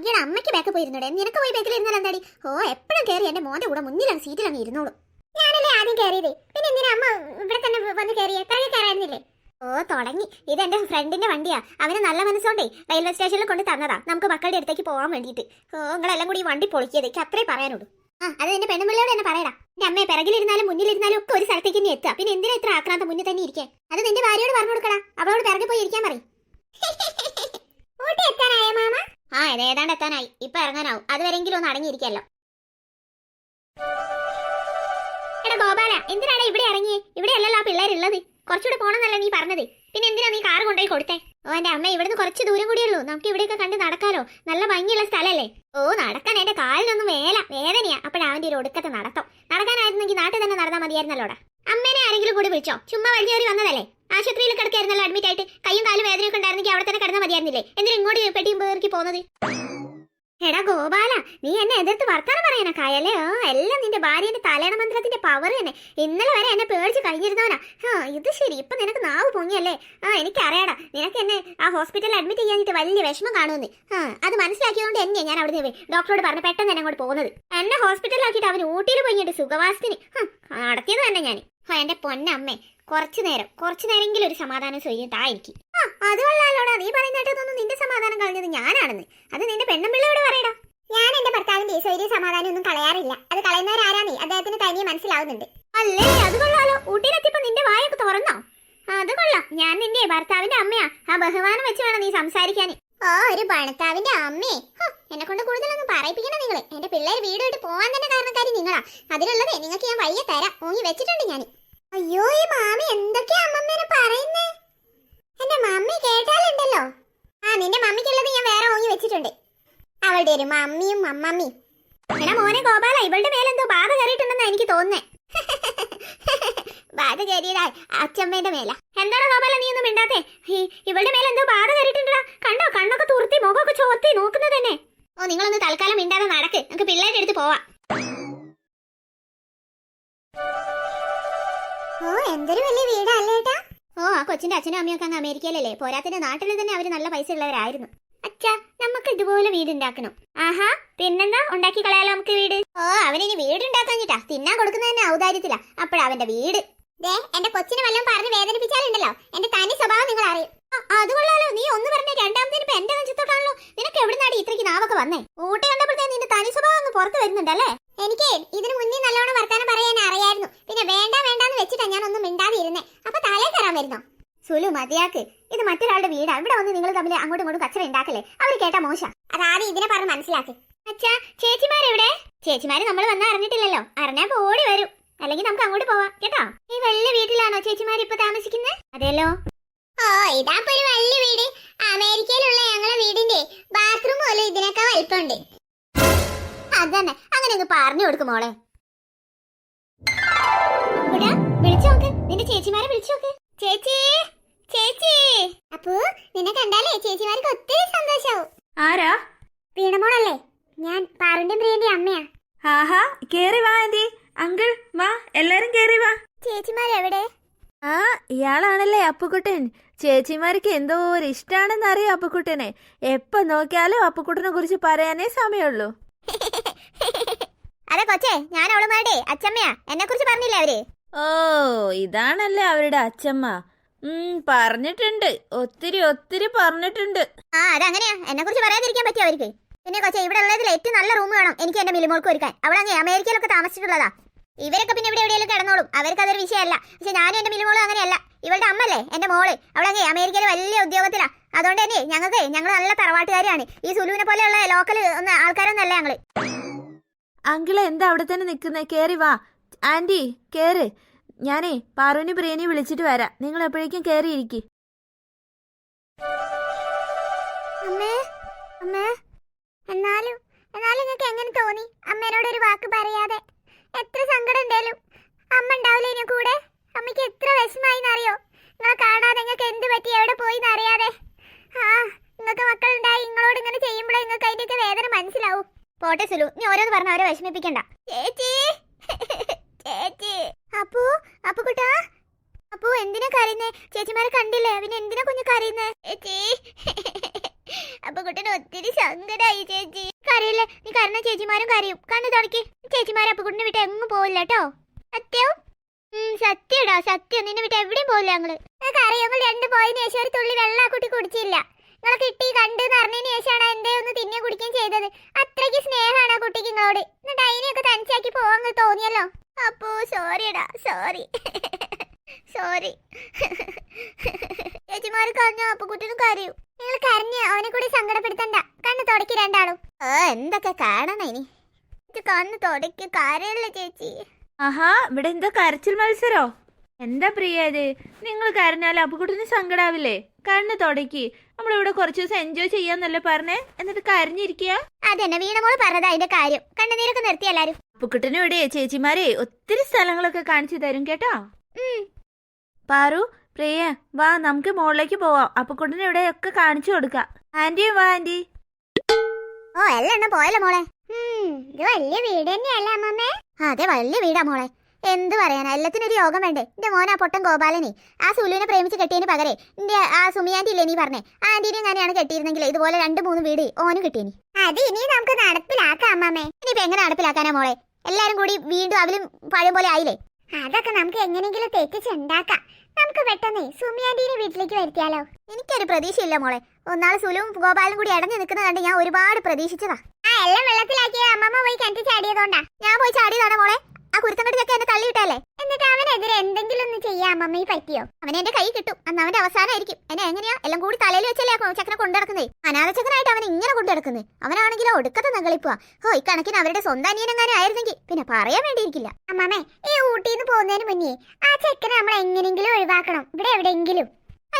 ഭാഗ്യട അമ്മയ്ക്ക് ബാക്ക് പോയിരുന്നോടെ? നിനക്ക് പോയി ബാക്കിൽ ഇരുന്നാൽ എന്താടി? ഓ എപ്പോഴും കയറി എന്റെ മോന്റെ കൂടെ മുന്നിലാണ് സീറ്റിൽ അങ്ങ് ഇരുന്നോളൂ. ഞാനല്ലേ ആദ്യം കയറിയത് പിന്നെ എന്തിനാ അമ്മ ഇവിടെ തന്നെ വന്ന് കയറിയേ പിറകെ കയറായിരുന്നില്ലേ ഓ തുടങ്ങി. ഇത് എന്റെ ഫ്രണ്ടിന്റെ വണ്ടിയാ. അവന് നല്ല മനസ്സോണ്ടേ. റെയിൽവേ സ്റ്റേഷനിൽ കൊണ്ട് തന്നതാ. നമുക്ക് മക്കളുടെ അടുത്തേക്ക് പോകാൻ വേണ്ടിയിട്ട്. ഓ നിങ്ങളെല്ലാം കൂടി ഈ വണ്ടി പൊളിക്കിയത് എനിക്ക് അത്രേ പറയാനുള്ളൂ. ആ അത് എന്റെ പെണ്ണുമ്പിള്ളയോട് തന്നെ പറയടാ. എന്റെ അമ്മയെ പിറകിലിരുന്നാലും മുന്നിലിരുന്നാലും ഒക്കെ ഒരു സ്ഥലത്തേക്ക് തന്നെ എത്തുക. പിന്നെ എന്തിനാ ഇത്ര ആക്രാന്തം മുന്നിൽ തന്നെ ഇരിക്കാൻ? അത് നിന്റെ ഭാര്യയോട് പറഞ്ഞു കൊടുക്കടാ. അവളോട് പിറകെ പോയി ഇരിക്കാൻ പറയും. ഇത് ഏതാണ്ട് എത്താനായി. ഇപ്പൊ ഇറങ്ങാനാവും. അതുവരെങ്കിലും ഒന്ന് അടങ്ങിയിരിക്കല്ലോ. എടാ ഗോപാല എന്തിനാണ് ഇവിടെ ഇറങ്ങിയേ? ഇവിടെ അല്ലല്ലോ ആ പിള്ളേരുള്ളത്. കുറച്ചുകൂടെ പോണെന്നല്ല നീ പറഞ്ഞത്. പിന്നെ എന്തിനാ നീ കാർ കൊണ്ടുപോയി കൊടുത്തേ? ഓ എന്റെ അമ്മ ഇവിടുന്ന് കുറച്ച് ദൂരം കൂടിയുള്ളൂ നമുക്ക് ഇവിടെയൊക്കെ കണ്ട് നടക്കാലോ. നല്ല ഭംഗിയുള്ള സ്ഥലല്ലേ? ഓ നടക്കാൻ എന്റെ കാലിനൊന്നും വേല വേദനയാ. അപ്പോഴവന്റെ ഒരു ഒടുക്കത്തെ നടത്തം. നടക്കാനായിരുന്നെങ്കിൽ നാട്ടിൽ തന്നെ നടന്നാൽ മതിയായിരുന്നല്ലോടാ. അമ്മേനെ ആരെങ്കിലും കൂടി വിളിച്ചോ? ചുമ്മാ വലിയ വന്നതല്ലേ? ആശുപത്രിയിൽ കിടക്കായിരുന്നല്ലോ അഡ്മിറ്റ് ആയിട്ട്. കൈയും കാലും വേദനയൊക്കെ ഉണ്ടായിരുന്നെങ്കിൽ അവിടെ തന്നെ കിടന്നാൽ മതിയായിരുന്നില്ലേ? എന്നിട്ട് ഇങ്ങോട്ട് പെട്ടിയും പേർക്ക് പോകുന്നത്? എടാ ഗോപാല നീ എന്നെ എതിർത്ത് വർത്താനം പറയണ കായല്ലേ ഓ എല്ലാം നിന്റെ ഭാര്യന്റെ തലേണ മന്ത്രത്തിന്റെ പവർ തന്നെ. ഇന്നലെ വരെ എന്നെ പേടിച്ച് കഴിഞ്ഞിരുന്നവനാ. ആ ഇത് ശരി ഇപ്പൊ നിനക്ക് നാവ് പൊങ്ങിയല്ലേ? ആ എനിക്കറിയാടാ നിനക്ക് എന്നെ ആ ഹോസ്പിറ്റലിൽ അഡ്മിറ്റ് ചെയ്യാനിട്ട് വലിയ വിഷമം കാണുമെന്ന്. ആ അത് മനസ്സിലാക്കിയതുകൊണ്ട് എന്നെ ഞാൻ അവിടെ നിന്ന് ഡോക്ടറോട് പറഞ്ഞ് പെട്ടെന്ന് എന്നെ അങ്ങോട്ട് പോകുന്നത്. എന്നെ ഹോസ്പിറ്റലിലാക്കിയിട്ട് അവൻ ഊട്ടിയിൽ പോയിട്ട് സുഖവാസത്തിന്. നടത്തിയത് തന്നെ ഞാൻ ആ എന്റെ പൊന്നമ്മേ. കുറച്ചു നേരം കുറച്ചു നേരെങ്കിലും ഒരു സമാധാനം സ്വയം താ എനിക്ക് ആ അത് കൊള്ളാലോടാ. നീ പറയുന്നതായിട്ടൊന്നും നിന്റെ സമാധാനം കളഞ്ഞത് ഞാനാണെന്ന്. അത് നിന്റെ പെണ്ണുമ്പിള്ളയോട് പറയടാ. ഞാൻ എന്റെ ഭർത്താവിന്റെ സ്വൈര്യ സമാധാനം ഒന്നും കളയാറില്ല. അത് കളയുന്നവരാരാന്നേ? അദ്ദേഹത്തിന് തനിയെ മനസ്സിലാവുന്നുണ്ട്. അല്ലേ അത് കൊള്ളാലോ. ഊട്ടിയിലെത്തിയപ്പോ നിന്റെ വായൊക്കെ തുറന്നോ? അത് കൊള്ളാം. ഞാൻ നിന്റെ ഭർത്താവിന്റെ അമ്മയാ. ആ ബഹുമാനം വെച്ച് വേണം നീ സംസാരിക്കാൻ ഓ ഒരു ഭർത്താവിന്റെ അമ്മേ. എന്നെ കൊണ്ട് കൂടുതലൊന്നും പറയിപ്പിക്കണം നിങ്ങൾ. എന്റെ പിള്ളേർ വീട് വിട്ട് പോവാൻ തന്നെ കാരണക്കാരി നിങ്ങളാ. അതിലുള്ളതേ നിങ്ങൾക്ക് ഞാൻ വയ്യ തരാം. ഊങ്ങി വെച്ചിട്ടുണ്ട് ഞാൻ അയ്യോ ഈ മാമി എന്തൊക്കെയാ അമ്മമ്മേനെ പറയുന്നേ? എന്റെ മമ്മി കേട്ടാലുണ്ടല്ലോ. ആ നിന്റെ മമ്മിക്കുള്ളത് ഞാൻ വേറെ ഓങ്ങി വെച്ചിട്ടുണ്ട്. അവളുടെ ഒരു മമ്മിയും അമ്മമ്മിയും എടാ മോനെ ഗോപാല ഇവളുടെ മേലെന്തോ ബാധ കയറിയിട്ടുണ്ടെന്നാ എനിക്ക് തോന്നുന്നേ. ബാധ കയറിയതാ അച്ഛമ്മേന്റെ മേല. എന്താണ് ഗോപാല നീ ഒന്നും മിണ്ടാത്തെ? ഇവളുടെ മേലെന്തോ ബാധ കയറിയിട്ടുണ്ടടാ. കണ്ടോ കണ്ണൊക്കെ തുറത്തി മുഖമൊക്കെ ചോർത്തി നോക്കുന്നത് തന്നെ. ഓ നിങ്ങളൊന്ന് തൽക്കാലം മിണ്ടാതെ നടക്ക്. നമുക്ക് പിള്ളേരുടെ അടുത്ത് പോവാം. ഓ എന്തൊരു വലിയ വീടാ അല്ലേട്ടാ ഓ ആ കൊച്ചിന്റെ അച്ഛനും അമ്മയൊക്കെ അങ്ങ് അമേരിക്കയിലല്ലേ? പോരാത്തിന്റെ നാട്ടിൽ തന്നെ അവർ നല്ല പൈസ ഉള്ളവരായിരുന്നു. അച്ഛാ നമുക്ക് ഇതുപോലെ വീട് ഉണ്ടാക്കണം ആഹാ പിന്നെന്താ? ഉണ്ടാക്കി കളയാലോ നമുക്ക് വീട്? ഓ അവനിനി വീട് ഉണ്ടാക്കാഞ്ഞിട്ടാ തിന്നാൻ കൊടുക്കുന്നത് തന്നെ ഔദാര്യത്തിലാ. അപ്പഴാ അവന്റെ വീട്. ദേ എന്റെ കൊച്ചിനെ വല്ലതും പറഞ്ഞ് വേദനിപ്പിച്ചാലുണ്ടല്ലോ. എന്റെ തനി സ്വഭാവം നിങ്ങൾ അറിയും. അത് കൊള്ളാലോ. നീ ഒന്ന് പറഞ്ഞ രണ്ടാമത്തേന് ഇപ്പൊ എന്റെ നെഞ്ചത്തോട്ടാണല്ലോ നിനക്ക് എവിടുന്നാടി ഇത്രയ്ക്ക് നാവൊക്കെ വന്നേ? ഊട്ടി കണ്ടപ്പോഴത്തേ നിന്റെ തനി സ്വഭാവം ഒന്ന് പുറത്ത് വരുന്നുണ്ടല്ലേ? എനിക്ക് ഇതിനു മുന്നേ നല്ലോണം വർത്താനം പറയാൻ അറിയായിരുന്നു. പിന്നെ വേണ്ട വേണ്ടാന്ന് വെച്ചിട്ടാ ഞാൻ ഒന്നും മിണ്ടാതിരുന്നേ. അപ്പൊ തലേ കയറാൻ വരുന്നോ? സുലു മതിയാക്ക്. ഇത് മറ്റൊരാളുടെ വീടാ. ഇവിടെ വന്ന് നിങ്ങൾ തമ്മിൽ അങ്ങോട്ടും ഇങ്ങോട്ടും കച്ചറ ഉണ്ടാക്കല്ലേ? അവർ കേട്ടാ മോശ. അതാദ്യം ഇതിനെ പറഞ്ഞ് മനസ്സിലാക്ക്. അച്ഛാ ചേച്ചിമാരെവിടെ? ചേച്ചിമാര് നമ്മൾ വന്ന് അറിഞ്ഞിട്ടില്ലല്ലോ. അറിഞ്ഞാ ഓടി വരും. അല്ലെങ്കിൽ നമുക്ക് അങ്ങോട്ട് പോവാം. കേട്ടോ? ഈ വലിയ വീട്ടിലാണോ ചേച്ചിമാർ ഇപ്പൊ താമസിക്കുന്നത് അതെല്ലോ. ഓ ഇതാ ഒരു വലിയ വീട്. അമേരിക്കയിലുള്ള ഞങ്ങളുടെ വീടിന്റെ ബാത്റൂം പോലും ഇതിനൊക്കെ വലിപ്പമുണ്ട്. അതന്നെ. ഒന്ന് പറഞ്ഞു കൊടുക്കും മോളെ. ഇവിടെ വിളിച്ചു നിന്റെ ചേച്ചിമാരെ വിളിച്ചോക്ക് ചേച്ചി ചേച്ചി. അപ്പോ നിന്നെ കണ്ടാലേ ചേച്ചിമാർക്ക് ഒത്തിരി സന്തോഷാവും. ആരാ? വീണമോളല്ലേ? ഞാൻ പാറുന്റെ പ്രിയന്റെ അമ്മയാ. ആഹാ കേറി വാ ആന്റി. അങ്കിൾ വാ എല്ലാരും കേറി വാ. ചേച്ചിമാരെവിടെ ആ ഇയാളാണല്ലേ അപ്പുക്കുട്ടൻ. ചേച്ചിമാർക്ക് എന്തോ ഒരു ഇഷ്ടാണെന്ന് അറിയാം അപ്പുക്കുട്ടനെ. എപ്പോ നോക്കിയാലും അപ്പുക്കുട്ടനെ കുറിച്ച് പറയാനേ സമയമുള്ളൂ. അതെ കൊച്ചേ ഞാൻ അവളുമാരുടെ അച്ഛമ്മയാ എന്നെ കുറിച്ച് പറഞ്ഞില്ലേ അവർ? ഓ ഇതാണല്ലേ അവരുടെ അച്ഛമ്മ ഉം പറഞ്ഞിട്ടുണ്ട്. ഒത്തിരി ഒത്തിരി പറഞ്ഞിട്ടുണ്ട്. ആ അതങ്ങനെയാ. എന്നെ കുറിച്ച് പറയാതിരിക്കാൻ പറ്റിയ അവർക്ക്? പിന്നെ കൊച്ചേ ഇവിടെ ഉള്ളതിൽ ഏറ്റവും നല്ല റൂം വേണം. എനിക്ക് എന്റെ മിലിമോൾക്ക് ഒരുക്കാൻ. അവളങ്ങ് അമേരിക്കയിലൊക്കെ താമസിച്ചിട്ടുള്ളതാ. ഇവരൊക്കെ പിന്നെ ഇവിടെ എവിടെയെങ്കിലും കിടന്നോളും. അവർക്ക് അതൊരു വിഷയമല്ല. പക്ഷെ ഞാനും എന്റെ മിലിമോളും അങ്ങനെയല്ല. ഇവളുടെ അമ്മല്ലേ എന്റെ മോൾ. അവളങ്ങ് അമേരിക്കയിലെ വലിയ ഉദ്യോഗത്തിലാ. അതുകൊണ്ട് തന്നെ ഞങ്ങൾക്ക് ഞങ്ങൾ നല്ല തറവാട്ടുകാരാണ് ഈ സുലുവിനെ പോലെയുള്ള ലോക്കൽ ഒന്ന് ആൾക്കാരൊന്നല്ല ഞങ്ങൾ. അങ്കിൾ എന്താ അവിടെ തന്നെ നിൽക്കുന്നേ? കയറി വാ. ആന്റി കയറ് ഞാനേ പാറുവിനെ പ്രിയനെ വിളിച്ചിട്ട് വരാം. നിങ്ങൾ എപ്പോഴേക്കും കയറിയിരിക്കി എന്നാലും എന്നാലും നിങ്ങൾക്ക് എങ്ങനെ തോന്നി? അമ്മേനോട് ഒരു വാക്ക് പറയാതെ. എത്ര സങ്കടം ഉണ്ടേലും. അമ്മ ഉണ്ടാവില്ല ഇനി കൂടെ? അമ്മയ്ക്ക് എത്ര വിഷമായി അറിയോ നിങ്ങളെ കാണാതെ നിങ്ങൾക്ക് എന്ത് പറ്റി? എവിടെ പോയി അറിയാതെ ആ നിങ്ങൾക്ക് മക്കളുണ്ടായി. നിങ്ങളോട് ഇങ്ങനെ ചെയ്യുമ്പോഴേ നിങ്ങൾക്ക് അതിന്റെയൊക്കെ വേദന മനസ്സിലാവും. പോട്ടെ സുലു നീ ഓരോന്ന് പറഞ്ഞ അവരെ വിഷമിപ്പിക്കണ്ട. ചേച്ചി! ചേച്ചി! അപ്പു അപ്പു കുട്ടാ! അപ്പു എന്തിനാ കരയുന്നേ? ചേച്ചിമാരെ കണ്ടില്ലേ? പിന്നെ എന്തിനാ കുഞ്ഞു കരയുന്നേ? ചേച്ചി! അപ്പൊ കുട്ടന് ഒത്തിരി സങ്കടായി ചേച്ചി. കരയില്ലേ? നീ കരണ ചേച്ചിമാരും കരയും. കണ്ണു തുടക്കി. ചേച്ചിമാരെ അപ്പൊ കുട്ടിനെ വിട്ട് എങ്ങും പോവില്ല കേട്ടോ. സത്യം? സത്യടാ സത്യം. നിന്നെ വിട്ട് എവിടെയും പോവില്ല ഞങ്ങൾ. ഞങ്ങൾ രണ്ട് പോയതിനു ശേഷം ഒരു തുള്ളി വെള്ളം കുട്ടി കുടിച്ചില്ല. നിങ്ങളെ കിട്ടി കണ്ട് നിറഞ്ഞതിന് ശേഷമാണ് എന്തേ ഒന്ന് തിന്നെ കുടിക്കുകയും ചെയ്തത്. അത്രയ്ക്ക് സ്നേഹമാണ് ആ കുട്ടിക്ക് നിങ്ങളോട്. എന്നിട്ട് അതിനെയൊക്കെ തനിച്ചാക്കി പോവാൻ തോന്നിയല്ലോ. അപ്പോ സോറിടാ സോറി സോറി ചേച്ചിമാര് കരഞ്ഞ അപ്പൊ കുട്ടിനും കരയൂ. നിങ്ങൾ കരഞ്ഞ് അവനെ കൂടി സങ്കടപ്പെടുത്തണ്ട. കണ്ണ് തുടക്കി രണ്ടാളും. ആ എന്തൊക്കെ കാണണം ഇനി? ഇത് കണ്ണ് തുടക്കി കരയല്ലേ ചേച്ചി? ആഹാ ഇവിടെ എന്തോ കരച്ചിൽ മത്സരോ? എന്താ പ്രിയ ഇത് നിങ്ങൾ കരഞ്ഞാൽ അപ്പുക്കുട്ടിന് സങ്കടാവില്ലേ? കണ്ണ് തുടക്കി. നമ്മളിവിടെ കുറച്ച് ദിവസം എൻജോയ് ചെയ്യാന്നല്ലേ പറഞ്ഞേ? എന്നിട്ട് കരഞ്ഞിരിക്കുക? അതെന്നെ വീണമോൾ പറഞ്ഞത് അതിന്റെ കാര്യം. കണ്ണുനീരൊക്കെ നിർത്തി എല്ലാരും. അപ്പുക്കുട്ടനും ഇവിടെ ചേച്ചിമാരെ ഒത്തിരി സ്ഥലങ്ങളൊക്കെ കാണിച്ചു തരും കേട്ടോ. പാറു പ്രിയ വാ നമുക്ക് മുകളിലേക്ക് പോവാം. അപ്പുക്കുട്ടനെ ഇവിടെ ഒക്കെ കാണിച്ചു കൊടുക്കാം. ആന്റിയും വാ ആന്റി. ഓ എല്ലാം പോയല്ലോ മോളെ. ഇത് വലിയ വീട് തന്നെയല്ലേ അമ്മമ്മേ? അതെ വലിയ വീടാ മോളെ. എന്ത് പറയാനാ? എല്ലാത്തിനും ഒരു യോഗം വേണ്ടേ? എന്റെ മോനാ പൊട്ടം പൊട്ടൻ ഗോപാലനെ. ആ സുലുവിനെ പ്രേമിച്ച് കെട്ടിയതിന് പകരെ എന്റെ ആ സുമി ആന്റി ഇല്ലേ നീ പറഞ്ഞേ? ആ ആന്റിനെ ഞാനാണ് കെട്ടിയിരുന്നെങ്കിൽ ഇതുപോലെ രണ്ട് മൂന്ന് വീട് ഓന് കിട്ടിയനി? അത് ഇനി നമുക്ക് നടപ്പിലാക്കാം അമ്മമ്മേ ഇനിയിപ്പോ എങ്ങനെ നടപ്പിലാക്കാനാ മോളെ? എല്ലാരും കൂടി വീണ്ടും അവലും പഴയ പോലെ ആയില്ലേ? അതൊക്കെ നമുക്ക് എങ്ങനെയെങ്കിലും തെറ്റിച്ചുണ്ടാക്കാം. നമുക്ക് പെട്ടെന്ന് സുമിയാന്റീനെ വീട്ടിലേക്ക് വരുത്തിയാലോ? എനിക്കൊരു പ്രതീക്ഷയില്ല മോളെ. ഒന്നാൾ സുലുവും ഗോപാലും കൂടി അടഞ്ഞു നിൽക്കുന്നത് കണ്ട് ഞാൻ ഒരുപാട് പ്രതീക്ഷിച്ചതാ. ആ എല്ലാം വെള്ളത്തിലാക്കിയ അമ്മമ്മ പോയി കിണറ്റി ചാടിയതുകൊണ്ടാ. ഞാൻ പോയി ചാടിയതാണ് മോളെ. ആ കുരുത്തങ്കട്ടിയൊക്കെ എന്നെ തള്ളിയിട്ടല്ലേ എന്നിട്ട് അവനെതിരെ എന്തെങ്കിലും ഒന്ന് ചെയ്യാൻ മമ്മി പറ്റിയോ? അവനെ എന്റെ കൈ കിട്ടും. അന്ന് അവന്റെ അവസാനമായിരിക്കും. എന്നെ എങ്ങനെയാ? എല്ലാം കൂടി തലയിൽ വെച്ചല്ലേ ചക്കനെ കൊണ്ടുനടക്കുന്നേ? അനാഥചക്കനായിട്ട് അവൻ ഇങ്ങനെ കൊണ്ടുനടക്കുന്നത് അവനാണെങ്കിലോ ഒടുക്കത്തെ നകളിപ്പോ ഹോ ഇക്കണക്കിന് അവരുടെ സ്വന്തം അനിയനെങ്ങാനും ആയിരുന്നെങ്കിൽ പിന്നെ പറയാൻ വേണ്ടിയിരിക്കില്ല. അമ്മാമേ ഈ ഊട്ടിന്ന് പോകുന്നതിന് മുന്നേ ആ ചെക്കനെ നമ്മൾ എങ്ങനെയെങ്കിലും ഒഴിവാക്കണം. ഇവിടെ എവിടെയെങ്കിലും.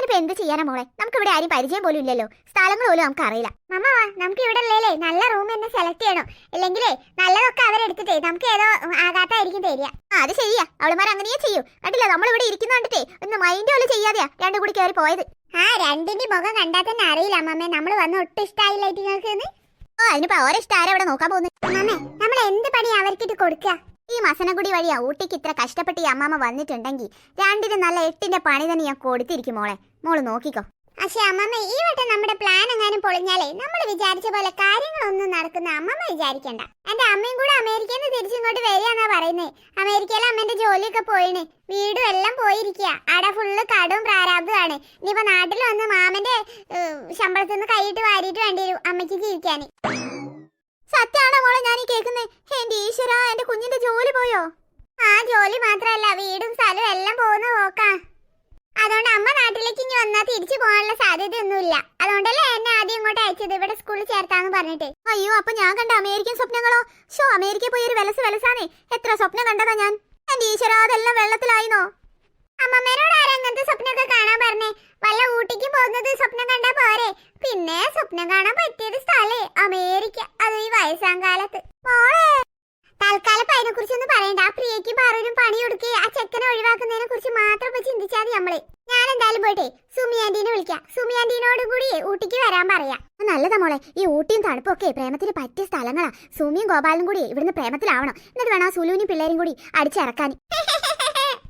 അതിനിപ്പോ എന്ത് ചെയ്യാനാ മോളെ? നമുക്ക് ഇവിടെ ആരും പരിചയം പോലും ഇല്ലല്ലോ. സ്ഥലങ്ങൾ പോലും നമുക്ക് അറിയില്ല മമ്മ നമുക്ക് ഇവിടെ ഉള്ളേ നല്ല റൂം തന്നെ സെലക്ട് ചെയ്യണം. ഇല്ലെങ്കിലേ നല്ലതൊക്കെ അവരെടുത്തിട്ടേ നമുക്ക് ഏതോ ആകാത്തായിരിക്കും തരിക. ആ അത് ശരിയാ. അവളുമാർ അങ്ങനെയേ ചെയ്യൂ. കണ്ടില്ല നമ്മൾ ഇവിടെ ഇരിക്കുന്ന കണ്ടിട്ടേ ഒന്ന് മൈൻഡ് പോലെ ചെയ്യാതെയാ രണ്ടും കൂടി കയറി പോയത്. ആ രണ്ടിന്റെ മുഖം കണ്ടാൽ തന്നെ അറിയില്ല അമ്മമ്മേ നമ്മൾ വന്ന് ഒട്ടും നിങ്ങൾക്ക് ഓ അതിനിപ്പോ ഓരോ ഇഷ്ടം ആരാ ഇവിടെ നോക്കാൻ പോകുന്നത്. അമ്മമ്മേ നമ്മൾ എന്ത് പണി അവർക്കിട്ട് കൊടുക്കുക ഈ മസനഗുടി വഴിയാ ഊട്ടിക്ക് ഇത്ര കഷ്ടപ്പെട്ട് ഈ അമ്മാമ്മ വന്നിട്ടുണ്ടെങ്കിൽ രണ്ടിന് നല്ല എട്ടിന്റെ പണി തന്നെ ഞാൻ കൊടുത്തിരിക്കും മോളെ. മോൾ നോക്കിക്കോ. പക്ഷെ അമ്മമ്മ ഈ വട്ടം നമ്മുടെ പ്ലാൻ എങ്ങാനും പൊളിഞ്ഞാലേ നമ്മൾ വിചാരിച്ച പോലെ കാര്യങ്ങളൊന്നും നടക്കുന്ന അമ്മമ്മ വിചാരിക്കണ്ട. എന്റെ അമ്മയും കൂടെ അമേരിക്കയിൽ നിന്ന് തിരിച്ചിങ്ങോട്ട് വരികയെന്നാ പറയുന്നത് അമേരിക്കയിൽ അമ്മന്റെ ജോലിയൊക്കെ പോയിണ് വീടും എല്ലാം പോയിരിക്കുക അവിടെ ഫുള്ള് കടവും പ്രാരാബ്ദമാണ്. ഇനിയിപ്പോ നാട്ടിൽ വന്ന് മാമന്റെ ശമ്പളത്തിൽ നിന്ന് കൈയിട്ട് വാരിയിട്ട് വേണ്ടി വരും അമ്മയ്ക്ക് ജീവിക്കാൻ സത്യാണോ മോളെ ഞാൻ ഈ കേൾക്കുന്നേ? എന്റെ ഈശ്വര എന്റെ കുഞ്ഞിന്റെ ജോലി പോയോ? ആ ജോലി മാത്രല്ല വീടും സ്ഥലവും എല്ലാം പോകുന്ന പോക്കാ. അതുകൊണ്ട് അമ്മ നാട്ടിലേക്ക് ഇനി വന്നാൽ തിരിച്ചു പോകാനുള്ള സാധ്യതയൊന്നുമില്ല. അതുകൊണ്ടല്ലേ എന്നെ ആദ്യം ഇങ്ങോട്ട് അയച്ചത് ഇവിടെ സ്കൂളിൽ ചേർത്താന്ന് പറഞ്ഞിട്ട്. അയ്യോ അപ്പൊ ഞാൻ കണ്ട അമേരിക്കൻ സ്വപ്നങ്ങളോ? ഷോ അമേരിക്ക പോയി ഒരു വെലസ് വെലസാനേ എത്ര സ്വപ്നം കണ്ടതാ ഞാൻ. എന്റെ ഈശ്വര അതെല്ലാം വെള്ളത്തിലായിന്നോ? അമ്മമ്മേനോട് അങ്ങനത്തെ സ്വപ്നമൊക്കെ കാണാൻ പറഞ്ഞേ. വല്ല ഊട്ടിക്ക് പോകുന്നത് സ്വപ്നം കണ്ടാ പോരെ. പിന്നെ സ്വപ്നം കാണാൻ പറ്റിയൊരു സ്ഥലേ അമേരിക്ക. അത് ഈ വയസ്സാം കാലത്ത്. തൽക്കാലം ഇപ്പൊ അതിനെ കുറിച്ചൊന്നും പറയണ്ട. ആ പ്രിയക്ക് പാറൂരും പണി കൊടുക്കുക ആ ചെക്കനെ ഒഴിവാക്കുന്നതിനെ കുറിച്ച് മാത്രം ഇപ്പൊ ചിന്തിച്ചാൽ മതി നമ്മൾ. ഞാൻ എന്തായാലും പോട്ടെ സുമിയാന്റീനെ വിളിക്കാം. സുമിയാന്റീനോട് കൂടി ഊട്ടിക്ക് വരാൻ പറയാം. നല്ലതാ മോളെ. ഈ ഊട്ടിയും തണുപ്പും ഒക്കെ പ്രേമത്തിന് പറ്റിയ സ്ഥലങ്ങളാ. സുമിയും ഗോപാലും കൂടി ഇവിടുന്ന് പ്രേമത്തിലാവണം. എന്നിട്ട് വേണം സുലുവിനും പിള്ളേരും കൂടി അടിച്ചിറക്കാൻ.